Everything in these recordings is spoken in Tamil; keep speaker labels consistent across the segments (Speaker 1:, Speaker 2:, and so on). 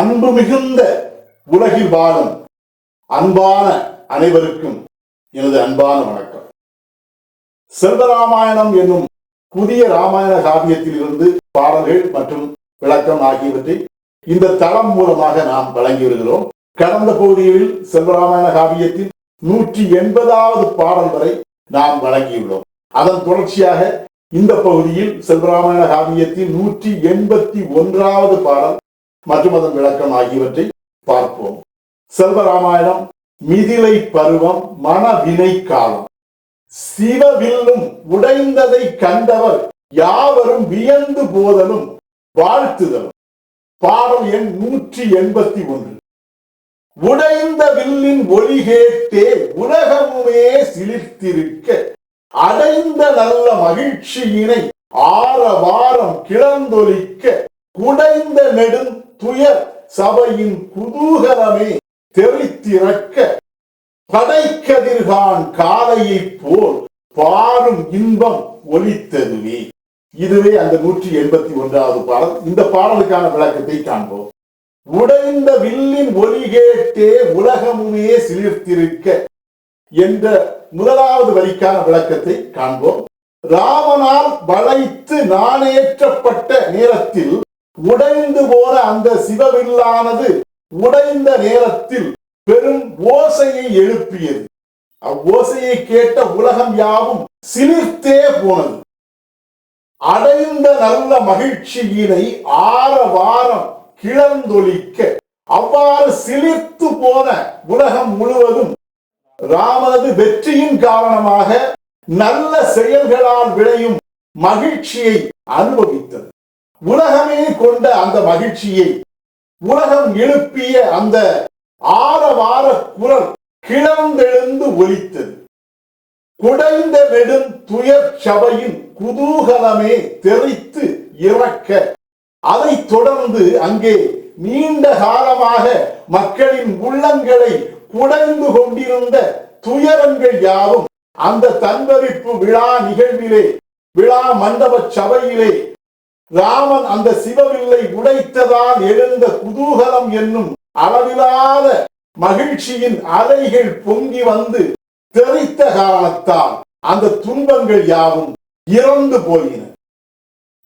Speaker 1: அன்பு மிகுந்த உலகில் வாழும் அன்பான அனைவருக்கும் எனது அன்பான வணக்கம். செல்வராமாயணம் என்னும் புதிய ராமாயண காவியத்தில் இருந்து பாடல்கள் மற்றும் விளக்கம் ஆகியவற்றை இந்த தளம் மூலமாக நாம் வழங்கி வருகிறோம். கடந்த பகுதிகளில் செல்வராமாயண காவியத்தில் நூற்றி எண்பதாவது பாடல் வரை நாம் வழங்கியுள்ளோம். அதன் தொடர்ச்சியாக இந்த பகுதியில் செல்வராமாயண காவியத்தின் நூற்றி எண்பத்தி ஒன்றாவது பாடல் மற்றும் அதன் விளக்கம் ஆகியவற்றை பார்ப்போம். செல்வராமாயணம் மிதிலை பருவம் மனவினை காலம். சிவவில்லும் உடைந்ததை கண்டவர் யாவரும் வியந்து போதலும் வாழ்த்துதலும். பாடல் எண் நூற்றி எண்பத்தி ஒன்று. உடைந்த வில்லின் ஒளி கேட்டே உலகமுமே சிலிர்த்திருக்க அடைந்த நல்ல மகிழ்ச்சியினை ஆரவாரம் கிளந்தொலிக்க குடைந்த நெடும் துயர் சபையின் குதூகலமே தெரித்திறக்க படைக்கதிர்கான் காலையைப் போல் பாடும் இன்பம் ஒலித்ததுவே இதுவே அந்த நூற்றி எண்பத்தி ஒன்றாவது பாடல். இந்த பாடலுக்கான விளக்கத்தை காண்போம். உடைந்த வில்லின் ஒலி கேட்டே உலகமுமே சிலிர்த்திருக்க என்ற முதலாவது வரிக்கான விளக்கத்தை காண்போம். ராமனால் வளைத்து நாணேற்றப்பட்ட நேரத்தில் உடைந்து போன அந்த சிவவில்லானது உடைந்த நேரத்தில் பெரும் ஓசையை எழுப்பியது. அவ்வோசையை கேட்ட உலகம் யாவும் சிலிர்த்தே போனது. அடைந்த நல்ல மகிழ்ச்சியினை ஆற வாரம் கிளந்தொழிக்க அவ்வாறு சிலிர்த்து போன உலகம் முழுவதும் ராமனது வெற்றியின் காரணமாக நல்ல செயல்களால் விளையும் மகிழ்ச்சியை அனுபவித்தது. உலகமே கொண்ட அந்த மகிழ்ச்சியை உலகம் எழுப்பிய அந்த ஆரவார குரல் கிளந்தெழுந்து ஒலித்தது. குடைந்த நெடும் துயர் சபையின் குதூகலமே தெரித்து இறக்க அதைத் தொடர்ந்து அங்கே நீண்ட காலமாக மக்களின் உள்ளங்களை குடைந்து கொண்டிருந்த துயரங்கள் யாவும் அந்த தன்வரிப்பு விழா நிகழ்விலே விழா மண்டப சபையிலே ராமன் அந்த சிவவில்லை உடைத்ததால் எழுந்த குதூகலம் என்னும் அளவிலாத மகிழ்ச்சியின் அலைகள் பொங்கி வந்து தெரித்த காரணத்தால் அந்த துன்பங்கள் யாவும் இறந்து போயின.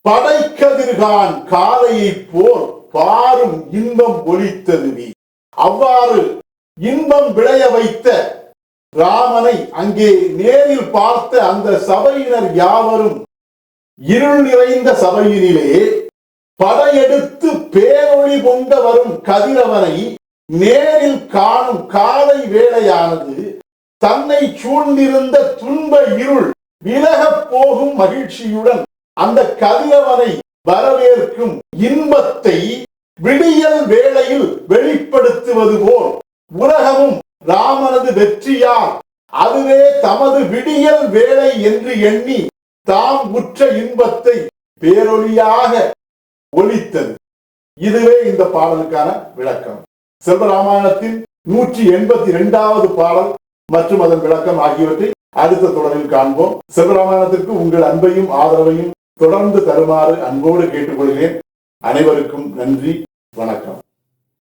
Speaker 1: படைக்கதிர்கான் காலையைப் போல் பாரும் இன்பம் ஒலித்ததுவி. அவ்வாறு இன்பம் விளைய வைத்த ராமனை அங்கே நேரில் பார்த்த அந்த சபையினர் யாவரும் இருள் நிறைந்த சபையினிலே படையெடுத்து பேரொளி கொண்ட வரும் கதிரவனை நேரில் காணும் காலை வேளையானது தன்னை சூழ்ந்திருந்த துன்ப இருள் விலகப் போகும் மகிழ்ச்சியுடன் அந்த கதிரவனை வரவேற்கும் இன்பத்தை விடியல் வேளையில் வெளிப்படுத்துவது போல் உலகமும் ராமனது வெற்றியால் அதுவே தமது விடியல் வேலை என்று எண்ணி தாம் உற்ற இன்பத்தை பேரொலியாக ஒலித்தது இதுவே இந்த பாடலுக்கான விளக்கம். செல்வராமாயணத்தின் நூற்றி எண்பத்தி இரண்டாவது பாடல் மற்றும் அதன் விளக்கம் ஆகியவற்றை அடுத்த தொடரில் காண்போம். செல்வராமாயணத்திற்கு உங்கள் அன்பையும் ஆதரவையும் தொடர்ந்து தருமாறு அன்போடு கேட்டுக்கொள்கிறேன். அனைவருக்கும் நன்றி. வணக்கம்.